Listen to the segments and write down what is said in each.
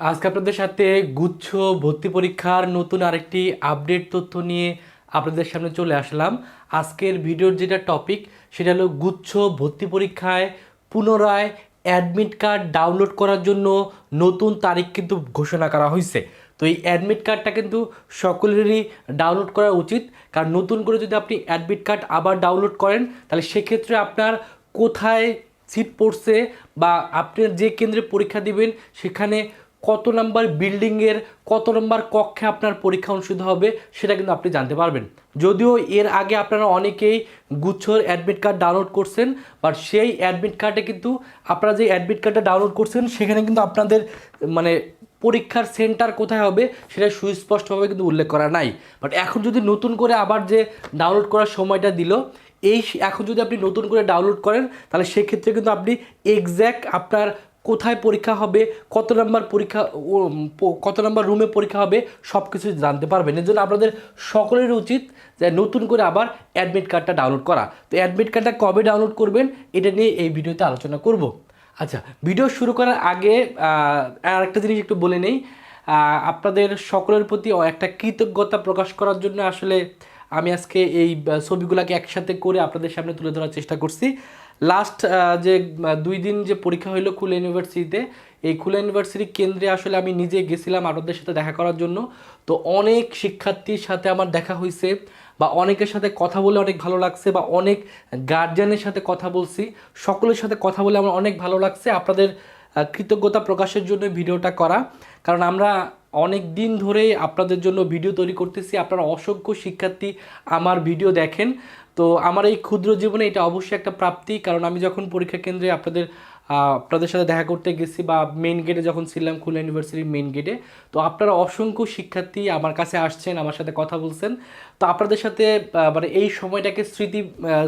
আজকে আপনাদের সাথে গুচ্ছ ভর্তি পরীক্ষার নতুন আরেকটি আপডেট তথ্য নিয়ে আপনাদের সামনে চলে আসলাম। আজকের ভিডিওর যেটা টপিক, সেটা হলো গুচ্ছ ভর্তি পরীক্ষায় পুনরায় অ্যাডমিট কার্ড ডাউনলোড করার জন্য নতুন তারিখ কিন্তু ঘোষণা করা হয়েছে। তো এই অ্যাডমিট কার্ডটা কিন্তু সকলেরই ডাউনলোড করা উচিত। কারণ নতুন করে যদি আপনি অ্যাডমিট কার্ড আবার ডাউনলোড করেন, তাহলে সেক্ষেত্রে আপনার কোথায় সিট পড়ছে বা আপনার যে কেন্দ্রে পরীক্ষা দিবেন, সেখানে কত নাম্বার বিল্ডিংয়ের, কত নাম্বার কক্ষে আপনার পরীক্ষা অনুষ্ঠিত হবে, সেটা কিন্তু আপনি জানতে পারবেন। যদিও এর আগে আপনারা অনেকেই গুচ্ছর অ্যাডমিট কার্ড ডাউনলোড করছেন বাট সেই অ্যাডমিট কার্ডে কিন্তু আপনারা যে অ্যাডমিট কার্ডটা ডাউনলোড করছেন, সেখানে কিন্তু আপনাদের মানে পরীক্ষার সেন্টার কোথায় হবে, সেটা সুস্পষ্টভাবে কিন্তু উল্লেখ করা নাই। বাট এখন যদি নতুন করে আবার যে ডাউনলোড করার সময়টা দিল, এই এখন যদি আপনি নতুন করে ডাউনলোড করেন, তাহলে সেক্ষেত্রে কিন্তু আপনি এক্স্যাক্ট আপনার কোথায় পরীক্ষা হবে, কত নাম্বার পরীক্ষা কত নাম্বার রুমে পরীক্ষা হবে সব কিছু জানতে পারবেন। এর জন্য আপনাদের সকলের উচিত যে নতুন করে আবার অ্যাডমিট কার্ডটা ডাউনলোড করা। তো অ্যাডমিট কার্ডটা কবে ডাউনলোড করবেন, এটা নিয়ে এই ভিডিওতে আলোচনা করব। আচ্ছা ভিডিও শুরু করার আগে আর একটা জিনিস একটু বলে নেই। আপনাদের সকলের প্রতি একটা কৃতজ্ঞতা প্রকাশ করার জন্য আসলে আমি আজকে এই ছবিগুলোকে একসাথে করে আপনাদের সামনে তুলে ধরার চেষ্টা করছি। লাস্ট যে দুই দিন যে পরীক্ষা হলো খুলে ইউনিভার্সিটিতে এই খুলনা ইউনিভার্সিটি কেন্দ্রে আসলে আমি নিজে গেছিলাম আপনাদের সাথে দেখা করার জন্য। তো অনেক শিক্ষার্থীর সাথে আমার দেখা হয়েছে বা অনেকের সাথে কথা বলে অনেক ভালো লাগছে বা অনেক গার্জিয়ানের সাথে কথা বলছি। সকলের সাথে কথা বলে আমার অনেক ভালো লাগছে। আপনাদের কৃতজ্ঞতা প্রকাশের জন্য ভিডিওটা করা। কারণ আমরা অনেক দিন ধরেই আপনাদের জন্য ভিডিও তৈরি করতেছি। আপনারা অসংখ্য শিক্ষার্থী আমার ভিডিও দেখেন। তো আমার এই ক্ষুদ্র জীবনে এটা অবশ্যই একটা প্রাপ্তি, কারণ আমি যখন পরীক্ষা কেন্দ্রে আপনাদের আপনাদের সাথে দেখা করতে গেছি বা মেন গেটে যখন ছিলাম খুলনা ইউনিভার্সিটির মেন গেটে তো আপনারা অসংখ্য শিক্ষার্থী আমার কাছে আসছেন, আমার সাথে কথা বলছেন। তো আপনাদের সাথে মানে এই সময়টাকে স্মৃতি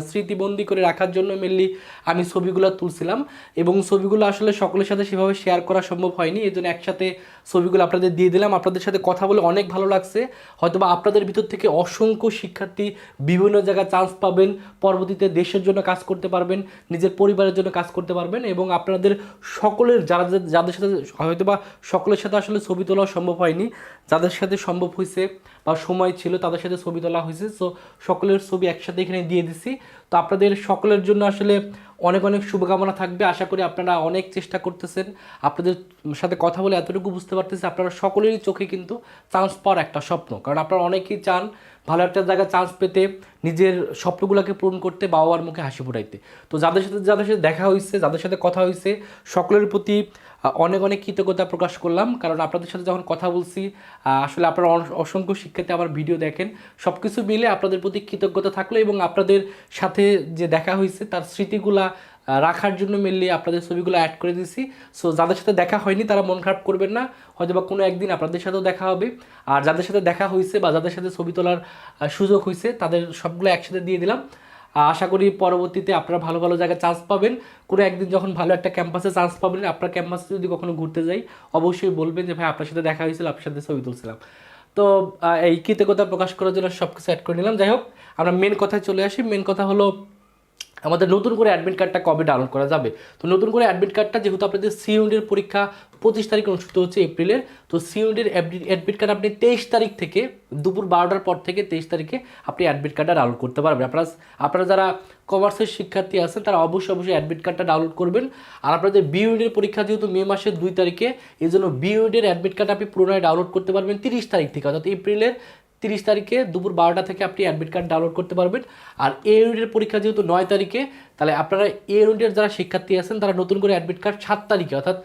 স্মৃতিবন্দি করে রাখার জন্য মেনলি আমি ছবিগুলো তুলছিলাম এবং ছবিগুলো আসলে সকলের সাথে সেভাবে শেয়ার করা সম্ভব হয়নি। এই জন্য একসাথে ছবিগুলো আপনাদের দিয়ে দিলাম। আপনাদের সাথে কথা বলে অনেক ভালো লাগছে। হয়তোবা আপনাদের ভিতর থেকে অসংখ্য শিক্ষার্থী বিভিন্ন জায়গায় চান্স পাবেন, পরবর্তীতে দেশের জন্য কাজ করতে পারবেন, নিজের পরিবারের জন্য কাজ করতে পারবেন এবং আপনাদের সকলের, যারা যাদের- সাথে হয়তো বা সকলের সাথে আসলে ছবি তোলা সম্ভব হয়নি, যাদের সাথে সম্ভব হয়েছে বা সময় ছিল তাদের সাথে ছবি তোলা হয়েছে সো সকলের ছবি একসাথে এখানে দিয়ে দিছি। তো আপনাদের সকলের জন্য আসলে অনেক অনেক শুভকামনা থাকবে। আশা করি আপনারা অনেক চেষ্টা করতেছেন। আপনাদের সাথে কথা বলে এতটুকু বুঝতে পারতেছি, আপনারা সকলেরই চোখে কিন্তু চান্স পাওয়ার একটা স্বপ্ন। কারণ আপনারা অনেকেই চান ভালো একটা জায়গায় চান্স পেতে, নিজের স্বপ্নগুলোকে পূরণ করতে বাবা মার মুখে হাসি ফুটাইতে। তো যাদের সাথে যাদের সাথে দেখা হয়েছে যাদের সাথে কথা হয়েছে সকলের প্রতি অনেক অনেক কৃতজ্ঞতা প্রকাশ করলাম। কারণ আপনাদের সাথে যখন কথা বলছি আসলে আপনারা অসংখ্য শিক্ষার্থী আমার ভিডিও দেখেন। সব কিছু মিলে আপনাদের প্রতি কৃতজ্ঞতা থাকল এবং আপনাদের সাথে যে দেখা হয়েছে, তার স্মৃতিগুলা রাখার জন্য মেনলি আপনাদের ছবিগুলো অ্যাড করে দিয়েছি। সো যাদের সাথে দেখা হয়নি, তারা মন খারাপ করবেন না। হয়তো বা কোনো একদিন আপনাদের সাথেও দেখা হবে। আর যাদের সাথে দেখা হয়েছে বা যাদের সাথে ছবি তোলার সুযোগ হয়েছে, তাদের সবগুলো একসাথে দিয়ে দিলাম। আশা করি পরবর্তীতে আপনারা ভালো ভালো জায়গায় চান্স পাবেন। কোনো একদিন যখন ভালো একটা ক্যাম্পাসে চান্স পাবেন, আপনার ক্যাম্পাসে যদি কখনো ঘুরতে যাই, অবশ্যই বলবেন যে, ভাই, আপনার সাথে দেখা হয়েছিল, আপনার সাথে ছবি তুলছিলাম। তো এই কৃতজ্ঞতা প্রকাশ করার জন্য সব কিছু অ্যাড করে নিলাম। যাই হোক, আমরা মেন কথায় চলে আসি। মেন কথা হলো আমাদের নতুন করে অ্যাডমিট কার্ডটা কবে ডাউনলোড করা যাবে? তো নতুন করে অ্যাডমিট কার্ডটা যেহেতু আপনাদের সি পরীক্ষা পঁচিশ তারিখে অনুষ্ঠিত হচ্ছে এপ্রিলের, তো সি অ্যাডমিট কার্ড আপনি তেইশ তারিখ থেকে দুপুর বারোটার পর থেকে তেইশ তারিখে আপনি অ্যাডমিট কার্ডটা ডাউনলোড করতে পারবেন। আপনারা আপনারা যারা কমার্সের শিক্ষার্থী আছেন, তারা অবশ্যই অবশ্যই অ্যাডমিট কার্ডটা ডাউনলোড করবেন। আর আপনাদের বি ইউনিটের পরীক্ষা যেহেতু মে মাসের দুই তারিখে এই জন্য বি ইউনিটের অ্যাডমিট কার্ড আপনি পুনরায় ডাউনলোড করতে পারবেন তিরিশ তারিখ থেকে, অর্থাৎ এপ্রিলের তিরিশ তারিখে দুপুর বারোটা থেকে আপনি অ্যাডমিট কার্ড ডাউনলোড করতে পারবেন। আর এ ইউনিটের পরীক্ষা যেহেতু নয় তারিখে, তাহলে আপনারা এ ইউনিটের যারা শিক্ষার্থী আছেন, তারা নতুন করে অ্যাডমিট কার্ড সাত তারিখে, অর্থাৎ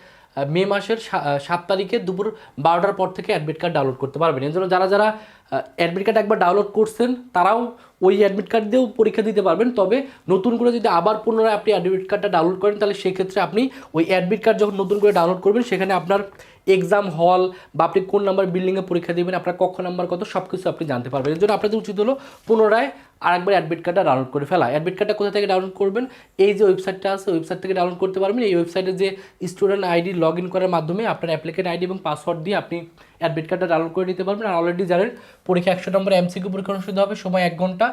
মে মাসের সাত তারিখে দুপুর বারোটার পর থেকে অ্যাডমিট কার্ড ডাউনলোড করতে পারবেন। এর জন্য যারা যারা অ্যাডমিট কার্ড একবার ডাউনলোড করছেন, তারাও ওই অ্যাডমিট কার্ড দিয়েও পরীক্ষা দিতে পারবেন। তবে নতুন করে যদি আবার পুনরায় আপনি অ্যাডমিট কার্ডটা ডাউনলোড করেন, তাহলে সেক্ষেত্রে আপনি ওই অ্যাডমিট কার্ড যখন নতুন করে ডাউনলোড করবেন, সেখানে আপনার এক্সাম হল বা আপনি কোন নাম্বার বিল্ডিংয়ে পরীক্ষা দেবেন, আপনার কক্ষ নাম্বার কত সব কিছু আপনি জানতে পারবেন। এর জন্য আপনাদের উচিত হলো পুনরায় আর একবার অ্যাডমিট কার্ডটা ডাউনলোড করে ফেলা। অ্যাডমিট কার্ডটা কোথা থেকে ডাউনলোড করবেন? এই যে ওয়েবসাইটটা আছে ওয়েবসাইট থেকে ডাউনলোড করতে পারবেন। এই ওয়েবসাইটে যে স্টুডেন্ট আইডি লগ ইন করার মাধ্যমে আপনার অ্যাপ্লিকেন্ট আইডি এবং পাসওয়ার্ড দিয়ে আপনি অ্যাডমিট কার্ডটা ডাউনলোড করে নিতে পারবেন। আর অলরেডি জানেন পরীক্ষা একশো নম্বর এমসিকিউ পরীক্ষা অনুষ্ঠিত হবে, সময় এক ঘণ্টা।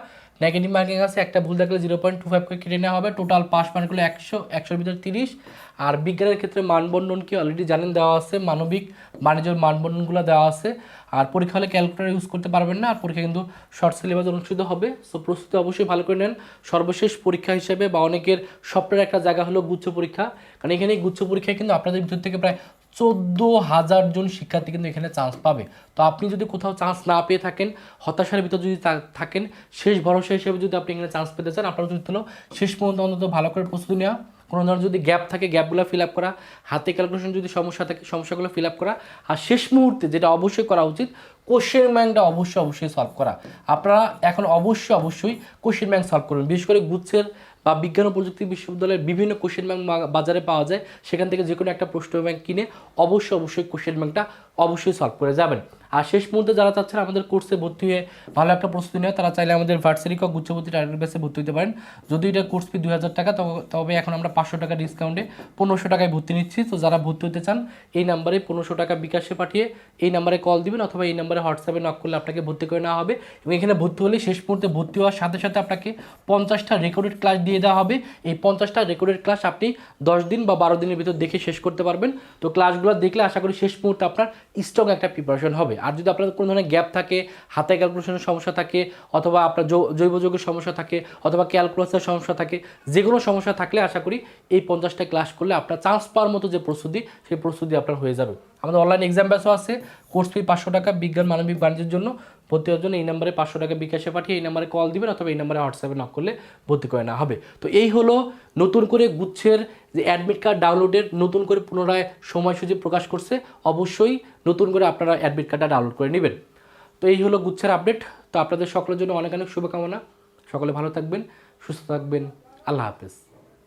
নেগেটিভ মার্কিং আছে, একটা ভুল থাকলে জিরো পয়েন্ট টু ফাইভ কেটে নেওয়া হবে। টোটাল পাস মার্ক হলো একশো, একশোর ভিতরে তিরিশ। আর বিজ্ঞানের ক্ষেত্রে মানবন্ধন কি অলরেডি জানেন, দেওয়া আছে, মানবিক বাণিজ্যের মানবন্ধনগুলো দেওয়া আছে। আর পরীক্ষা হলে ক্যালকুলেটার ইউজ করতে পারবেন না, আর পরীক্ষা কিন্তু শর্ট সিলেবাস অনুষ্ঠিত হবে। সো প্রস্তুতি অবশ্যই ভালো করে নেন। সর্বশেষ পরীক্ষা হিসেবে বা অনেকের স্বপ্নের একটা জায়গা হলো গুচ্ছ পরীক্ষা। কারণ এখানে গুচ্ছ পরীক্ষায় কিন্তু আপনাদের ভিতর থেকে প্রায় চোদ্দ হাজার জন শিক্ষার্থী কিন্তু এখানে চান্স পাবে। তো আপনি যদি কোথাও চান্স না পেয়ে থাকেন, হতাশার ভিতর যদি থাকেন, শেষ ভরসা হিসেবে যদি আপনি এখানে চান্স পেতে চান, আপনার যদি হলো শেষ পর্যন্ত অন্তত ভালো করে প্রস্তুতি নেওয়া। কোনো ধরনের যদি গ্যাপ থাকে গ্যাপগুলো ফিল আপ করা। হাতে ক্যালকুলেশন যদি সমস্যা থাকে, সমস্যাগুলো ফিল আপ করা। আর শেষ মুহূর্তে যেটা অবশ্যই করা উচিত কোশ্চেন ব্যাংকটা অবশ্যই অবশ্যই সলভ করা। আপনারা এখন অবশ্যই অবশ্যই কোশ্চেন ব্যাংক সলভ করবেন বিশেষ করে গুচ্ছের বা বিজ্ঞান ও প্রযুক্তি বিশ্ববিদ্যালয়ের বিভিন্ন কোশ্চেন ব্যাংক বাজারে পাওয়া যায়, সেখান থেকে যে কোনো একটা প্রশ্ন ব্যাংক কিনে অবশ্যই অবশ্যই কোশ্চেন ব্যাংকটা অবশ্যই সলভ করে যাবেন। আর শেষ মুহূর্তে যারা চাচ্ছেন আমাদের কোর্সে ভর্তি হয়ে ভালো একটা প্রস্তুতি নেওয়া, তারা চাইলে আমাদের ভার্সিটিক গুচ্ছভর্তি টার্গেট বেসে ভর্তি হতে পারেন। যদি এটা কোর্স ফি দুই হাজার টাকা, তবে এখন আমরা পাঁচশো টাকা ডিসকাউন্টে পনেরোশো টাকায় ভর্তি নিচ্ছি। তো যারা ভর্তি হতে চান, এই নাম্বারে পনেরোশো টাকা বিকাশে পাঠিয়ে এই নাম্বারে কল দিবেন অথবা এই নাম্বারে হোয়াটসঅ্যাপে নক করলে আপনাকে ভর্তি করে নেওয়া হবে এবং এখানে ভর্তি হলে শেষ মুহূর্তে ভর্তি হওয়ার সাথে সাথে আপনাকে পঞ্চাশটা রেকর্ডেড ক্লাস দিয়ে দেওয়া হবে। এই পঞ্চাশটা রেকর্ডেড ক্লাস আপনি দশ দিন বা বারো দিনের ভিতর দেখে শেষ করতে পারবেন। তো ক্লাসগুলো দেখলে আশা করি শেষ মুহূর্তে আপনার স্ট্রং একটা প্রিপারেশন হবে। আর যদি আপনার কোনো ধরনের গ্যাপ থাকে, হাতে ক্যালকুলেশনের সমস্যা থাকে, অথবা আপনার জৈব যৌগের সমস্যা থাকে, অথবা ক্যালকুলাসের সমস্যা থাকে যে কোনো সমস্যা থাকলে আশা করি এই পঞ্চাশটা ক্লাস করলে আপনার চান্স পাওয়ার মতো যে প্রস্তুতি, সেই প্রস্তুতি আপনার হয়ে যাবে। আমাদের অনলাইন এক্সাম ব্যাচও আছে কোর্স ফি পাঁচশো টাকা, বিজ্ঞান, মানবিক বাণিজ্যের জন্য ভর্তি হওয়ার জন্য এই নাম্বারে পাঁচশো টাকা বিকাশে পাঠিয়ে এই নাম্বারে কল দিবেন অথবা এই নাম্বারে হোয়াটসঅ্যাপে নক করলে ভর্তি করে নেওয়া হবে। তো এই হলো নতুন করে গুচ্ছের যে অ্যাডমিট কার্ড ডাউনলোডের নতুন করে পুনরায় সময়সূচি প্রকাশ করছে, অবশ্যই নতুন করে আপনারা অ্যাডমিট কার্ডটা ডাউনলোড করে নেবেন। তো এই হলো গুচ্ছের আপডেট তো আপনাদের সকলের জন্য অনেক অনেক শুভকামনা। সকলে ভালো থাকবেন, সুস্থ থাকবেন। আল্লাহ হাফেজ।